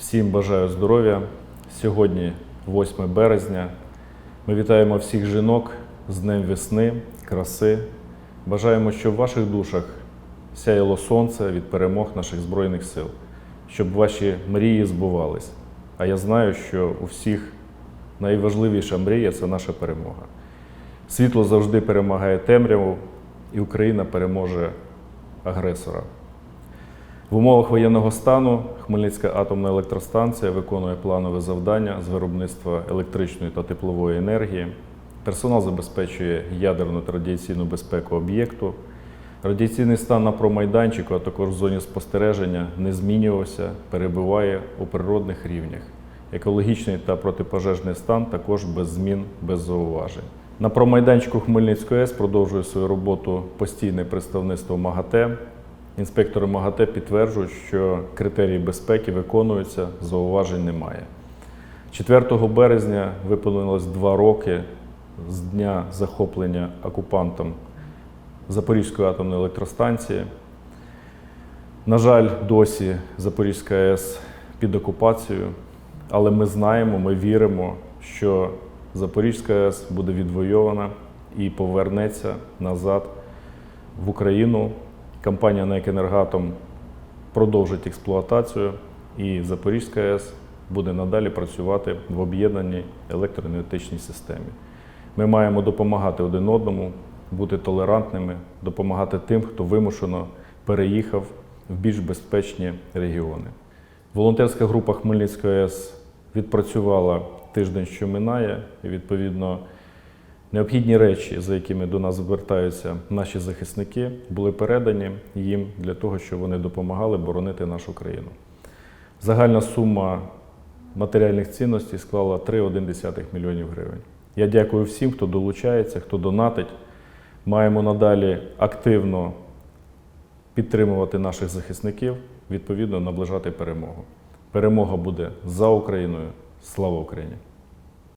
Всім бажаю здоров'я. Сьогодні 8 березня. Ми вітаємо всіх жінок з Днем весни, краси. Бажаємо, щоб в ваших душах сяяло сонце від перемог наших Збройних сил, щоб ваші мрії збувались. А я знаю, що у всіх найважливіша мрія це наша перемога. Світло завжди перемагає темряву, і Україна переможе агресора. В умовах воєнного стану Хмельницька атомна електростанція виконує планове завдання з виробництва електричної та теплової енергії. Персонал забезпечує ядерну та радіаційну безпеку об'єкту. Радіаційний стан на промайданчику, а також в зоні спостереження не змінювався, перебуває у природних рівнях. Екологічний та протипожежний стан також без змін, без зауважень. На промайданчику Хмельницької АЕС продовжує свою роботу постійне представництво МАГАТЕ. Інспектори МАГАТЕ підтверджують, що критерії безпеки виконуються, зауважень немає. 4 березня виповнилось два роки з дня захоплення окупантом Запорізької атомної електростанції. На жаль, досі Запорізька АЕС під окупацією, але ми знаємо, ми віримо, що Запорізька АЕС буде відвойована і повернеться назад в Україну. Компанія «НЕК Енергатом» продовжить експлуатацію, і Запорізька АЕС буде надалі працювати в об'єднаній електроенергетичній системі. Ми маємо допомагати один одному, бути толерантними, допомагати тим, хто вимушено переїхав в більш безпечні регіони. Волонтерська група Хмельницької АЕС відпрацювала тиждень, що минає, і відповідно необхідні речі, за якими до нас звертаються наші захисники, були передані їм для того, щоб вони допомагали боронити нашу країну. Загальна сума матеріальних цінностей склала 3,1 мільйонів гривень. Я дякую всім, хто долучається, хто донатить. Маємо надалі активно підтримувати наших захисників, відповідно наближати перемогу. Перемога буде за Україною. Слава Україні!